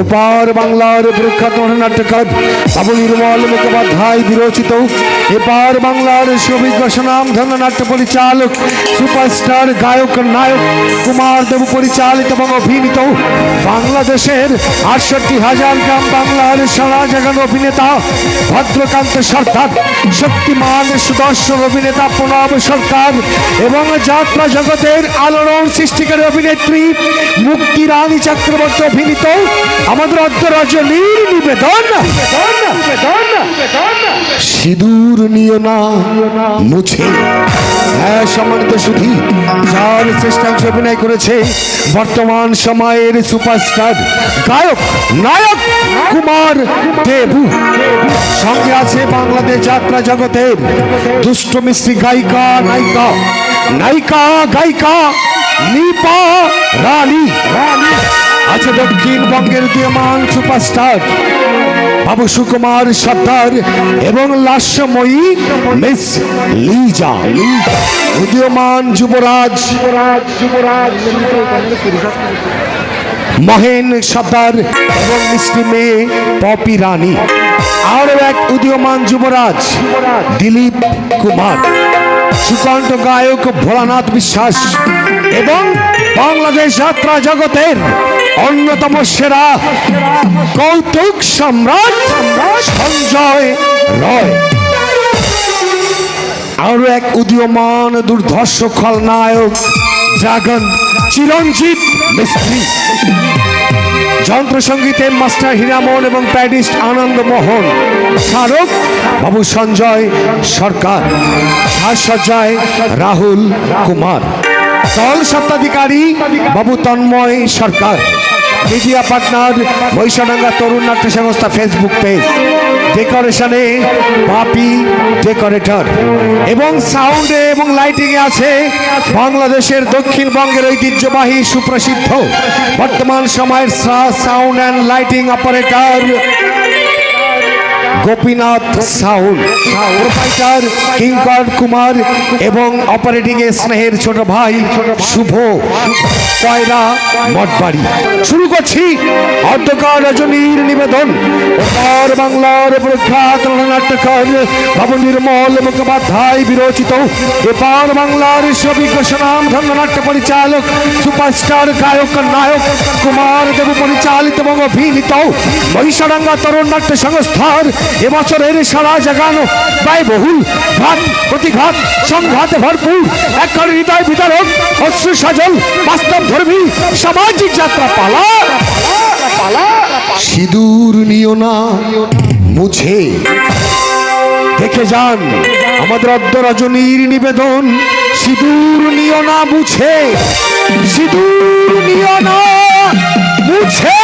ওপার বাংলার প্রখ্যাত নাট্যকার বাবু নির্মল মুখোপাধ্যায় বিরচিত। এপার বাংলার সুবিজ্ঞ সুনাম ধন্য নাট্য পরিচালক, সুপারস্টার, গায়ক, নায়ক, কুমার দেব পরিচালিত এবং অভিনীত বাংলাদেশের আটষট্টি হাজার গ্রাম বাংলার সারা জাগানো অভিনেতা ভদ্রকান্ত সরকার শক্তিমান সুদর্শন অভিনেতা প্রণব সরকার এবং যাত্রা জগতের আলোড়ন সৃষ্টিকারী অভিনেত্রী মুক্তি রানী চক্রবর্তী অভিনীত আমাদের রজনীর নিবেদন। সিঁদুর নিও না, মুছে। হ্যাঁ সম্মানিত সুধী, যার শ্রেষ্ঠাংশ অভিনয় করেছে বর্তমান সময়ের সুপারস্টার, গায়ক, নায়ক, কুমার দেবু। সঙ্গে আছে বাংলাদেশ যাত্রা জগতের দুষ্ট মিস্ত্রি গায়িকা, নায়িকা নায়িকা, গায়িকা, নিপা রানী রানী। আছে দক্ষিণবঙ্গের উদীয়মান সুপারস্টার বাবু সুকুমার সর্দার এবং লাস্যময়ী মিস লিজা। উদীয়মান যুবরাজ, মহেন সর্দার এবং মিষ্টি মেয়ে পপি রানী। আরও এক উদীয়মান যুবরাজ, দিলীপ কুমার। সুকণ্ঠ গায়ক ভোলানাথ বিশ্বাস এবং বাংলাদেশ যাত্রা জগতের অন্যতম সেরা কৌতুক সম্রাট সঞ্জয় রয়। আরও এক উদীয়মান দুর্ধর্ষ খলনায়ক, ড্রাগন, চিরঞ্জিত মিস্ত্রি। যন্ত্রসঙ্গীতে মাস্টার হীরামন এবং প্যাডিস্ট আনন্দ মোহন। স্মারক, বাবু সঞ্জয় সরকার। সাজসজ্জায় রাহুল কুমার। দল সত্ত্বাধিকারী বাবু তন্ময় সরকার। মিডিয়া পার্টনার বৈশাডাঙ্গা তরুণ নাট্য সংস্থা ফেসবুক পেজ। ডেকোরেশনে, বাপি ডেকোরেটর। এবং সাউন্ডে এবং লাইটিংয়ে আছে বাংলাদেশের দক্ষিণবঙ্গের ঐতিহ্যবাহী সুপ্রসিদ্ধ বর্তমান সময়ের sound and lighting operator Gopinath sound proprietor Kinkar Kumar এবং অপারেটিং এ স্নেহের ছোট ভাই শুভ। কয়রা মঠবাড়ি। শুরু করছি অর্ধকার রজনীর নিবেদন। ওপার বাংলার প্রখ্যাত নাট্যকার বাবু নির্মল মুখোপাধ্যায় বিরচিত। এপার বাংলার সবিজ্ঞ সুনাম ধন্য নাট্য পরিচালক সুপারস্টার গায়ক নায়ক কুমার দেব পরিচালিত এবং অভিনীত। মহিষাডাঙ্গা তরুণ নাট্য সংস্থার এবছরের সারা জাগানো ব্যয়বহুল ঘাত প্রতিঘাত সংঘাতে ভরপুর। এক হৃদয় বিতরক অশ্রু সাজল, বাস্তব ধর্মী, সামাজিক যাত্রা পালা। সিঁদুর নিও না, মুছে। দেখে যান আমাদের অদ্য রজনীর নিবেদন। সিঁদুর নিও না, মুছে। সিঁদুর নিও না, মুছে।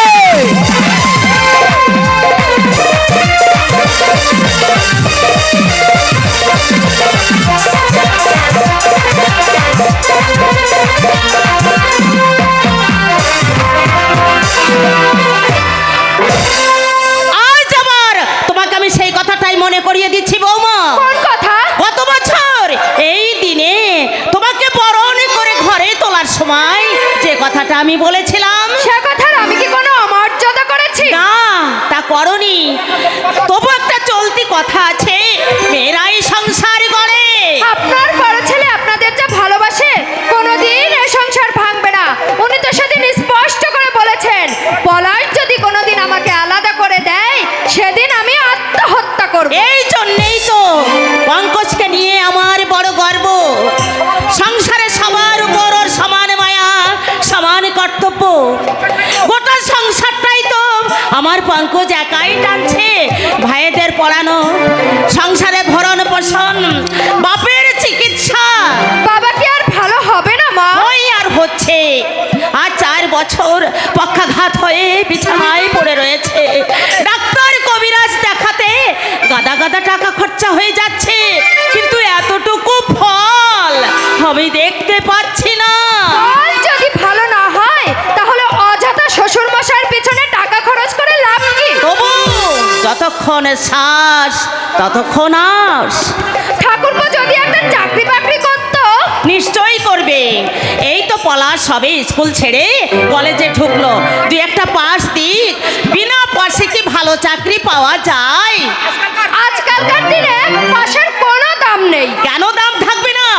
আমি বলেছিলাম সে কথার আমি কি কোনো অমর্যাদা করেছি না তা করনি। তবু একটা চলতি কথা আছে। মেয়েরাই সংসার আমার পঙ্কজ একাই টানছে। ভাইদের পড়ানো সংসারে ভরণ পোষণ বাপের চিকিৎসা। বাবা কি আর ভালো হবে না মা? ওই আর হচ্ছে। আর চার বছর পক্ষাঘাত হয়ে বিছানায় পড়ে রয়েছে। ডাক্তার কবিরাজ দেখাতে গাদা গাদা টাকা খরচা হয়ে যাচ্ছে। কিন্তু এতটুকু ফল আমি দেখতে পাচ্ছি না। যতক্ষণ শ্বাস ততক্ষণ আস। ঠাকুরপো যদি একটা চাকরি বাকরি করতো নিশ্চয়ই করবে। এই তো পলাশ সবে স্কুল ছেড়ে কলেজে ঢুকলো। দুই একটা পাস দিক। বিনা পাশে কি ভালো চাকরি পাওয়া যায়? আজকালকার দিনে পাশের কোনো দাম নেই। কেন দাম থাকবে না?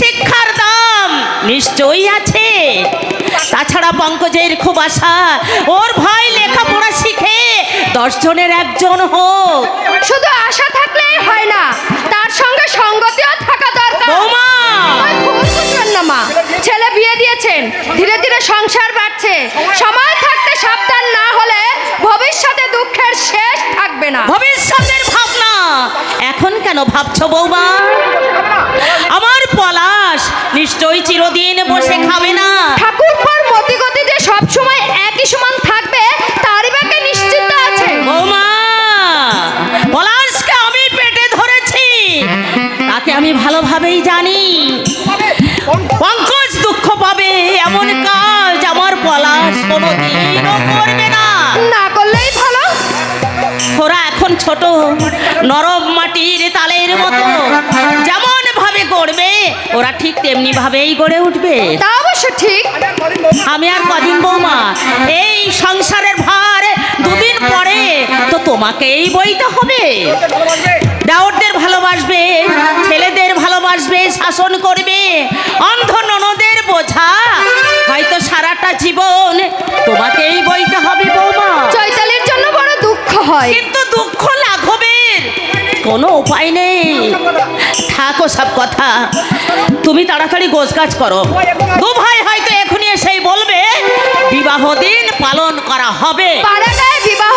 শিক্ষার দাম নিশ্চয়ই আছে। তাছাড়া পঙ্কজের খুব আশা। ওর ভাই লেখাপড়া শিখে দশ জনের একজন হোক। শুধু আশা থাকলেই হয় না তার সঙ্গে সঙ্গতিও থাকা দরকার। বৌমা! না মা। ছেলে বিয়ে দিয়েছেন ধীরে ধীরে সংসার বাড়ছে। সময় থাকতে সাবধান না হলে ভবিষ্যতে দুঃখের শেষ থাকবে না। ভবিষ্যতের ভাবনা। এখন কেন ভাবছ বৌমা? আমার ভালোভাবেই জানি। পঙ্কজ দুঃখ পাবে এমন কাজ আমার পলাশ কোনোদিনও করবে না। না করলেই ভালো। ওরা এখন ছোট নরম মাটির তালের মতো। যেমন ভাবে গড়বে ওরা ঠিক তেমনি ভাবেই গড়ে উঠবে। তা অবশ্য ঠিক। আমি আর কদিন বৌমা এই সংসারের ভার দুদিন পরে তো তোমাকেই বইতে হবে। দাউদদের ভালোবাসবে ছেলেদের ভালোবাসবে শাসন করবে। অন্ধ ননদের বোঝা। হয়তো সারাটা জীবন তোমাকেই বইতে হবে বৌমা। চৈতালির জন্য বড় দুঃখ হয়। কিন্তু দুঃখ লাঘবের। কোনো উপায় নেই। থাকো সব কথা। তুমি তাড়াতাড়ি গোছগাছ করো। দু ভাই হয়তো এখনই এসেই বলবে বিবাহ দিন পালন করা হবে। পাড়াগায় বিবাহ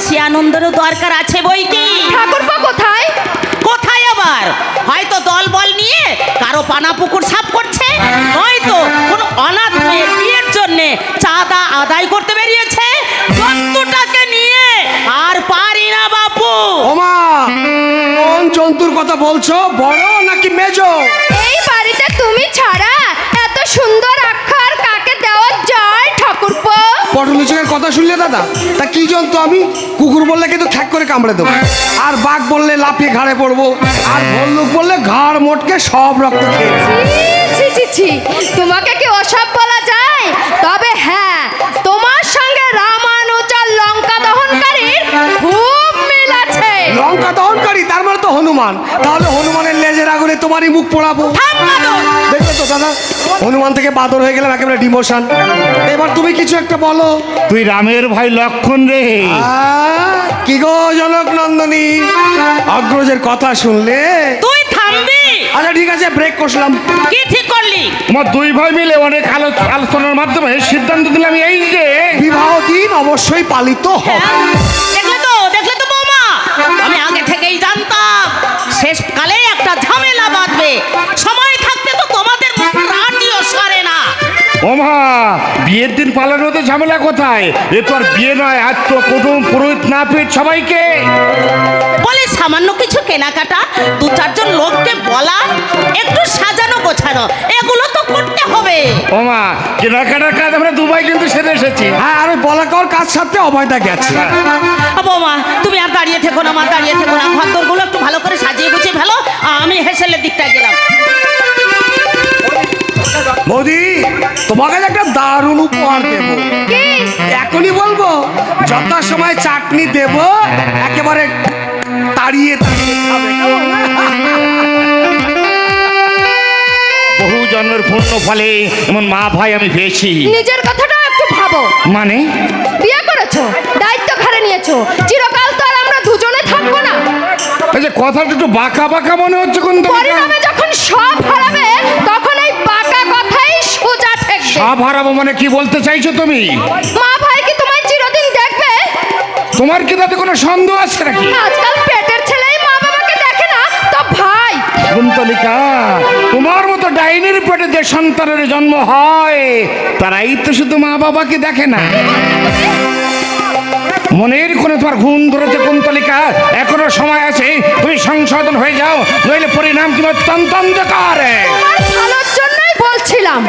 হাসি আনন্দেরও দরকার আছে বই কি? ঠাকুরপো কোথায়? কোথায় আবার? হয়তো দল বল নিয়ে কারও পানা পুকুর সাফ করছে নয়তো কোন অনাথ মেয়ের বিয়ের জন্যে চাঁদা আদায় করতে বেরিয়েছে। জন্তুটাকে নিয়ে আর পারি না বাপু। ওমা কোন জন্তুর কথা বলছো? বড় নাকি মেজো? এই বাড়িতে তুমি ছাড়া। এত সুন্দর আক্ষর কাকে দেওয়া যায় ঠাকুরপো পটলিচকের কথা শুনলে দাদা? তা কি জন্তু আমি? কুকুর বললে কিন্তু খ্যাক করে কামড়ে দেবো। আর বাঘ বললে লাফিয়ে ঘাড়ে পড়ব। আর ভল্লুক বললে ঘাড় মোটকে সব রক্ত খেয়ে নেব। ছি ছি ছি তোমাকে কি ওসব বলা যায়? তবে হ্যাঁ তোমার সঙ্গে রামানুচার লঙ্কা দহনকারীর খুব মিল আছে। লঙ্কা দহনকারী? তার মানে তো হনুমান। তাহলে হনুমানের লেজের আগুনে তোমারই মুখ পোড়াবো। দাদা হনুমান থেকে বাদর হয়ে গেলাম একেবারে ডিমোশন। এবার তুমি কিছু একটা বলো। তুই রামের ভাই লক্ষণ রে। কি গো জনক নন্দনী? অগ্রজের কথা শুনলে? তুই থামবি। আচ্ছা ঠিক আছে ব্রেক কষলাম কি ঠিক করলি? আমার দুই ভাই মিলে অনেক আলোচনার মাধ্যমে সিদ্ধান্ত দিলাম এই যে বিবাহ দিন অবশ্যই পালিত হবে। পালন হতে ঝামেলা কোথায়? এ তো আর বিয়ে নয় আজ তো কুটুম পুরোহিত না পেট সবাইকে। বলে সামান্য কিছু কেনাকাটা দু চারজন লোককে বলা একটু সাজানো গোছানো এগুলো তো করতে হবে। ওমা কেনাকাটার কাজ আমরা দুবাই কিন্তু সেরে এসেছি। হ্যাঁ আর ওই বলাকর কাজ সাথে অভয়দা গেছে। আ, বৌমা তুমি আর দাঁড়িয়ে থেকো না মা দাঁড়িয়ে থেকো না। ঘরদোরগুলো একটু ভালো করে সাজিয়ে গুছিয়ে ফেলো। আমি হেসেলের দিকটায় গেলাম। বৌদি তোমাকে একটা দারুণ উপহার দেব। এখনই বলব যত সময় চাটনি দেব একেবারে তাড়িয়ে তাড়িয়ে খাবে বহু জন্মের পূর্ণ ফলে এমন মা ভাই আমি পেয়েছি। নিজের কথাটা একটু ভাবো। মানে? বিয়ে করেছ দায়িত্ব ঘাড়ে নিয়েছো চিরকাল তো আর আমরা দুজনে থাকব না। এই যে কথাটা একটু বাঁকা বাঁকা মনে হচ্ছে কোন পরিণামে যখন সব হারাবে তখন সব হারাবো মানে কি বলতে চাইছো তুমি? মা ভাই কি তোমায় চিরদিন দেখবে? তোমার কি তাতে কোনো সন্দেহ আছে নাকি? আজকাল পেটের ছেলেই মা বাবাকে দেখে না তো ভাই। কুন্তলিকা তোমার মতো ডাইনির পেটে যে সন্তানের জন্ম হয় তারাই তো শুধু মা বাবাকে দেখে না। মনের কোণে তোমার ঘুম ধরেছে কুন্তলিকা এখনও সময় আছে তুমি সংশোধন হয়ে যাও নইলে পরিণাম তোমার ভালোর জন্যই বলছিলাম।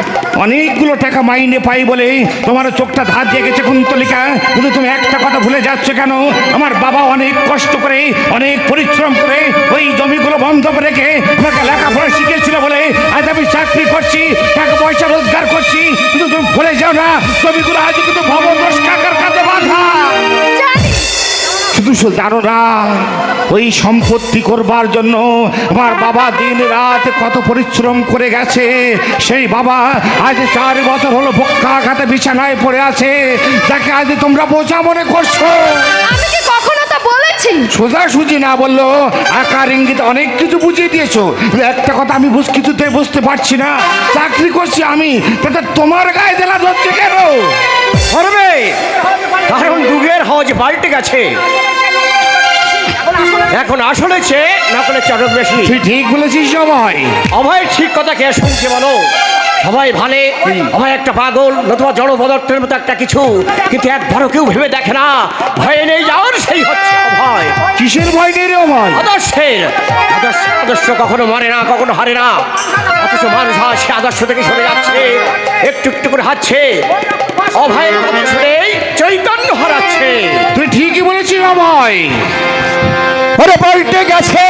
অনেকগুলো টাকা মাইনে পাই বলে তোমার চোখটা ধার দিয়ে গেছে কুন্তলিকা। কিন্তু তুমি একটা কথা ভুলে যাচ্ছ কেন? আমার বাবা অনেক কষ্ট করে, অনেক পরিশ্রম করে ওই জমিগুলো বন্ধ করে রেখে আমাকে লেখাপড়া শিখেছিল বলে আজ আমি চাকরি করছি, টাকা পয়সা রোজগার করছি। কিন্তু তুমি ভুলে যাও না, জমিগুলো আজ কিন্তু ভবদোষ শুধু ওই সম্পত্তি করবার জন্য আমার বাবা দিন রাত কত পরিশ্রম করে গেছে। সেই বাবা আজ চার বছর হলো বক্ষাঘাতে বিছানায় পড়ে আছে। তাকে আজ তোমরা বোঝা মনে করছ? আমি কি বলেছি? সোজাসুজি না বলল। আকার ইঙ্গিত অনেক কিছু বুঝিয়ে দিয়েছ। একটা কথা আমি বুঝ কিছুতে বুঝতে পারছি না। চাকরি করছি আমি তাতে তোমার গায়ে জেলা ধরছে কেন? করবে। কারণ যুগের হজ পাল্টে গেছে। এখন আসলে চেয়ে নকলে চটক বেশি। তুই ঠিক বলেছিস সবাই অভয় ঠিক কথা কে শুনছে বলো? সবাই ভালে? অভয় একটা পাগল নতুবা জড় পদার্থের মতো একটা কিছু। কিন্তু এক একবারও কেউ ভেবে দেখে না ভয়ে নেই যাওয়ার সেই হচ্ছে অভয়। কিসের ভয় নেই রে অময় আদর্শের। আদর্শ আদর্শ কখনো মরে না কখনো হারে না। অথচ মানুষ সে আদর্শ থেকে সরে যাচ্ছে একটু একটু করে হাচ্ছে অভয়ের কথা শুনেই চৈতন্য হারাচ্ছে। তুই ঠিকই বলেছিস অময় ওরে পাল্টে গেছে।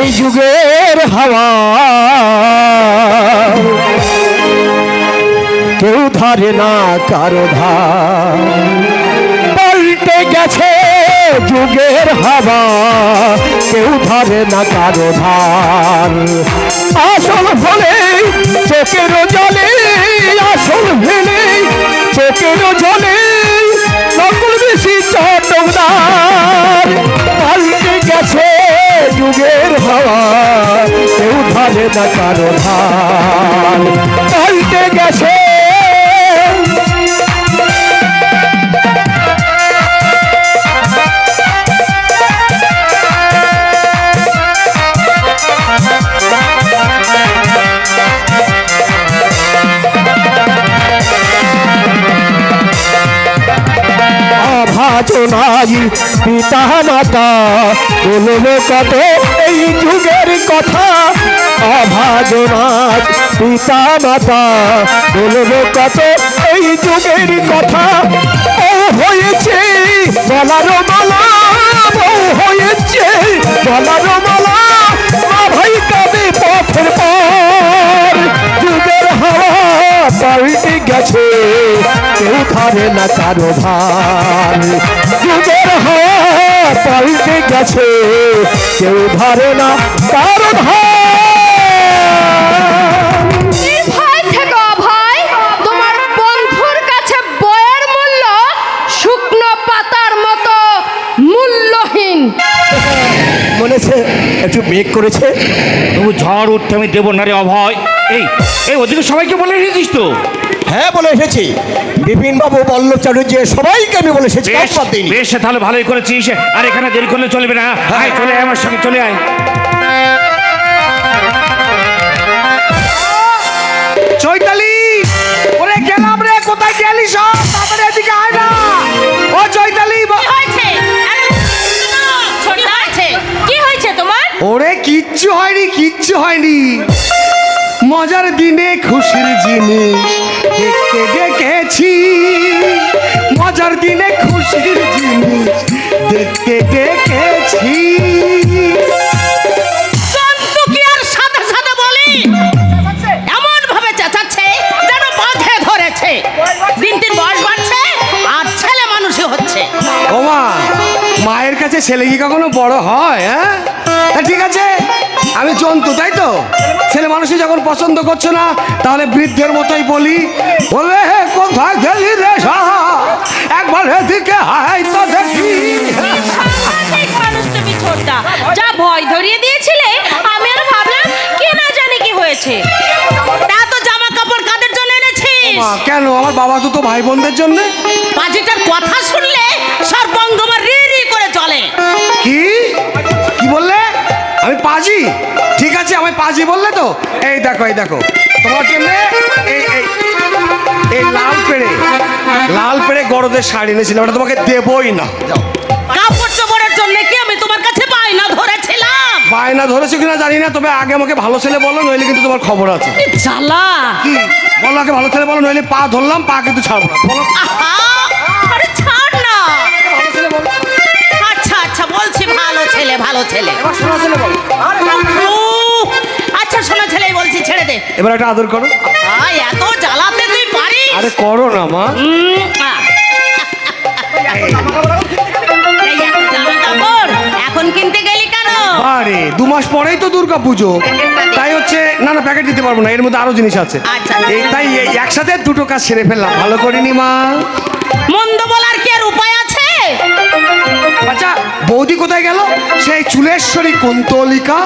এই যুগের হাওয়া। কেউ ধরে না কারও ধার। পাল্টে গেছে যুগের হাওয়া। কেউ ধরে না কারও ধার। আসল ফলে চোখের জলে আসল ভেলে চোখের জলে নকল বেশি চটকদার। পাল্টে গেছে যুগের হাওয়া, কেউ ধারে না কারও ধার পাল্টে গেছে পিতা মাতা বলল কত এই যুগের কথা? অভাজনাজ পিতা মাতা বলল কত এই যুগের কথা? ও হয়েছে বলার মালা বউ হয়েছে বলার মালা। ভাই কাঁদে পথের পর। যুগের হাওয়া পাল্টে গেছে, কেউ ধরে না কারও ভার। পাল্টে গেছে। কেউ ধরে না থেকে তোমার বন্ধুর কাছে বইয়ের মূল্য শুকনো পাতার মতো মূল্যহীন। মনে হচ্ছে একটু মেঘ করেছে। তবু ঝড় উঠতে আমি দেবো না রে অভয়। এই এই ওদিকে সবাইকে বলে রেখেছিস তো? হ্যাঁ বলে এসেছি। বিপিন বাবু বল্লভ চ্যাটার্জি সবাইকে আমি বলে এসেছি বেশ বেশ তাহলে ভালোই করেছিস আর এখানে দেরি করলে চলবে না। আয় চলে আয় আমার সঙ্গে চলে আয়। চৈতালি ওরে গেলাম রে কোথায় গেলি সব? তারপরে এদিকে আয় না। ও চৈতালি কি হয়েছে? আরে, না, কি হয়েছে তোমার? ওরে কিচ্ছু হয়নি কিচ্ছু হয়নি। মজার দিনে খুশির জিনিস দেখতে ডেকেছি মজার দিনে খুশির জিনিস দেখতে ওমা মায়ের কাছে ছেলে কি কখনো বড় হয় হ্যাঁ? ঠিক আছে। আমি জন্তু তাই তো? ছেলে মানুষই যখন পছন্দ করছে না তাহলে বৃদ্ধের মতোই বলি বলে হে কোথায় গেলি রে একবার এদিকে হাই তো দেখি। যা ভয় ধরিয়ে দিয়েছিলে আমি আর ভাবলাম কি না জানি কি হয়েছে। তা তো জামা কাপড় কাদের জন্য এনেছিস? কেন? আমার বাবা তো তো ভাই বোনদের জন্য। বাজেটার কথা শুনলে পাজি? ঠিক আছে আমি পাজি বললে তো? এই দেখো এই দেখো। তোমার জন্য এই এই এই লাল পেড়ে। লাল পেড়ে গরদের শাড়ি এনেছিলাম ওটা তোমাকে দেবই না। যাও। কাপড় চোপড়ের জন্য কি আমি তোমার কাছে বায়না ধরেছিলাম? বায়না ধরেছো কিনা জানি না তবে আগে আমাকে ভালো ছেলে বলো নইলে কিন্তু তোমার খবর আছে। জ্বালা? বলো আগে ভালো ছেলে বলো নইলে পা ধরলাম পা কিন্তু ছাড়বো না। বলো। ছেলে ভালো ছেলে। এবার শোনা ছেলে বলো। উহ, আচ্ছা শোনা এবার একটা আদর করো। আয় এত জ্বালাতে তুই পারিস? আরে করো না মা। এখন কিনতে গেলি কেন? আরে দু মাস পরেই তো দুর্গা পুজো। তাই হচ্ছে না না প্যাকেট দিতে পারব না এর মধ্যে আরও জিনিস আছে। আচ্ছা। এই তাই একসাথে দুটো কাজ সেরে ফেললাম। ভালো করিনি মা। মন্দ বলার কি আর উপায় আছে? আচ্ছা বৌদি কোথায় গেল? সেই চুলেশ্বরী কুন্তলিকা।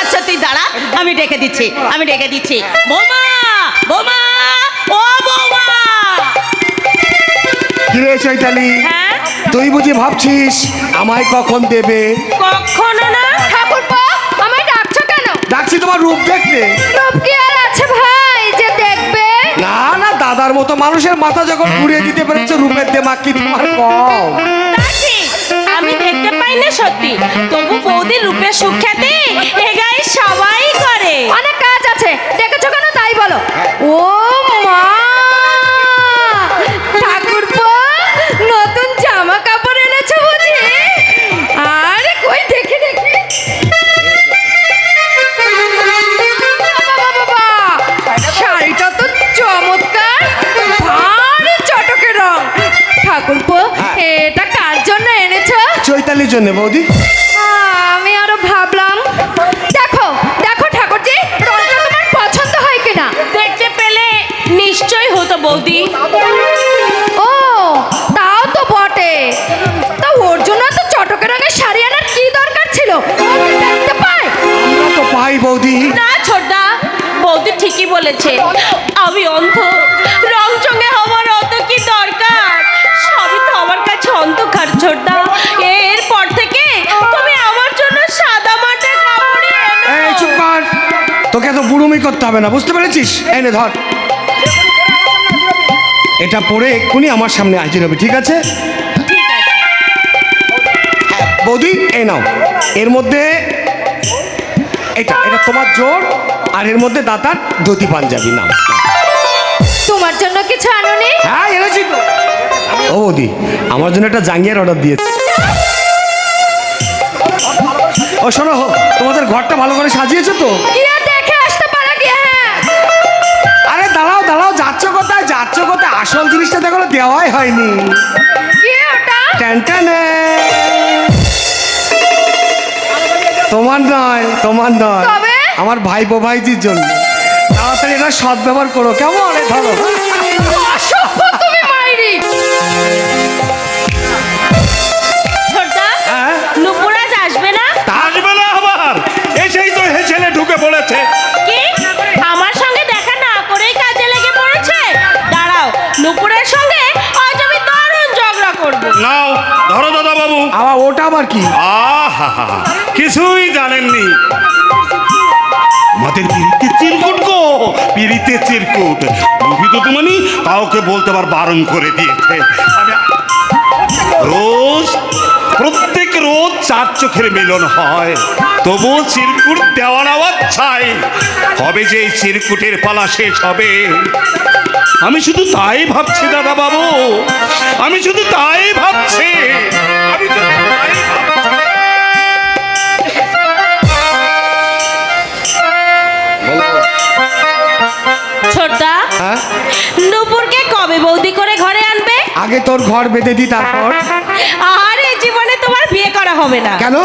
আচ্ছা তুই দাঁড়া আমি ডেকে দিচ্ছি আমি ডেকে দিচ্ছি। বৌমা বৌমা ও বৌমা। কিরে চৈতালি? হ্যাঁ? তুই বুঝি ভাবছিস আমায় কখন দেবে? কখনো না। ঠাকুরপো আমায় ডাকছো কেন? ডাকছি তোমার রূপ দেখতে। রূপ কি আর আছে ভাই যে দেখবে? না না দাদার মতো মানুষের মাথা যখন ঘুরিয়ে দিতে পেরেছে রূপের দেমাক কি তোমার কম? পাই না সত্যি? তবু বৌদি রূপে সুখ্যাতি এ গায়ে সবাই করে। অনেক কাজ আছে। দেখেছ কেন? তাই বলো। ও মা! জন্য বৌদি? আমি আরও ভাবলাম। দেখো দেখো ঠাকুরজি রংটা তোমার পছন্দ হয় কিনা? দেখতে পেলে নিশ্চয় হতো বৌদি। ও তাও তো বটে। তা ওর জন্য তো চটকে রঙের শাড়ি আনার কি দরকার ছিল? দেখতে পায়। আমরা তো পাই বৌদি। না ছোটদা বৌদি ঠিকই বলেছে। আমি অন্ধ। রং চঙে হওয়ার করতে হবে না বুঝতে পেরেছিস? এই নে ধর। এটা পরে এক্ষুনি আমার সামনে হাজির হবে ঠিক আছে? হ্যাঁ, বৌদি এই নাও। এর মধ্যে এটা এটা তোমার জোর আর এর মধ্যে দাতার ধুতি পাঞ্জাবি নাও। তোমার জন্য কিছু আনুনি? হ্যাঁ এনেছি। তো ও বৌদি আমার জন্য একটা জাঙ্গিয়ার অর্ডার দিয়েছে। ও শোনো তোমাদের ঘরটা ভালো করে সাজিয়েছো তো? আসল জিনিসটা দেখো দেওয়াই হয়নি। তোমার নয় তোমার নয়। আমার ভাই বো ভাইজির জন্য। তাড়াতাড়ি এটা সৎ ব্যবহার করো কেমন ধরো ঢুকে তুমি নাও ধরো দাদা বাবু আবার ওটা আবার কি? আহা কিছুই জানেননি। আমাদের পিড়িতে চিরকুট গো পিড়িতে চিরকুট। রুবি তো তুমি কাউকে বলতে আবার বারণ করে দিয়েছে। রোজ প্রত্যেক রোজ চার চোখের মিলন হয়। তবুও চিরকুট দেওয়ার আওয়াজ চাই। কবে যে এই চিরকুটের পালা শেষ হবে। আমি শুধু তাই ভাবছি দাদা বাবু আমি শুধু তাই ভাবছি। আমি। ছোটদা হ্যাঁ? নুপুরকে কবে বৌদি করে ঘরে আনবে? আগে তোর ঘর বেঁধে দি তারপর। আর এই জীবনে তোমার বিয়ে করা হবে না। কেন?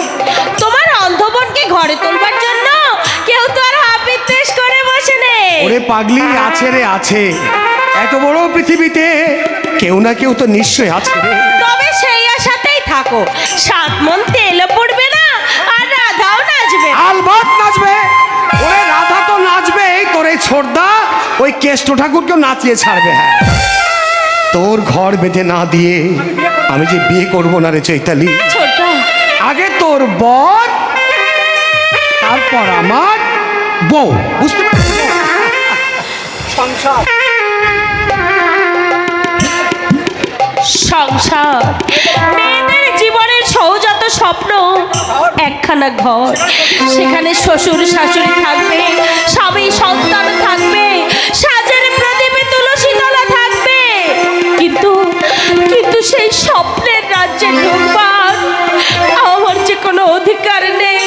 তোমার অন্ধবনকে ঘরে তুলবার জন্য কেউ তো আর হাপিত্তেশ করে বসে নেই ওরে পাগলি আছে রে আছে। এত বড় পৃথিবীতে কেউ না কেউ তো নিশ্চয়ই আছে। তবে সেই আশাতেই থাকো। সাত মন তেলও পড়বে না আর রাধাও নাচবে। আলবাত নাচবে। ওরে রাধা তো নাচবে তোর এই ছোটদা ওই কেষ্ট ঠাকুরকেও নাচিয়ে ছাড়বে হ্যাঁ। তোর ঘর বেঁধে না দিয়ে আমি যে বিয়ে করব না রে চৈতালি। আগে তোর বর তারপর আমার বউ বুঝতে পারছিস সংসার সংসার মেয়েদের জীবনের সৌজাত স্বপ্ন, একখানা ঘর। সেখানে শ্বশুর শাশুড়ি থাকবে, স্বামী সন্তান থাকবে, সাজের প্রদীপে তুলসী তলা থাকবে। কিন্তু কিন্তু সেই স্বপ্নের রাজ্যে ঢুকবার আমার যে কোনো অধিকার নেই।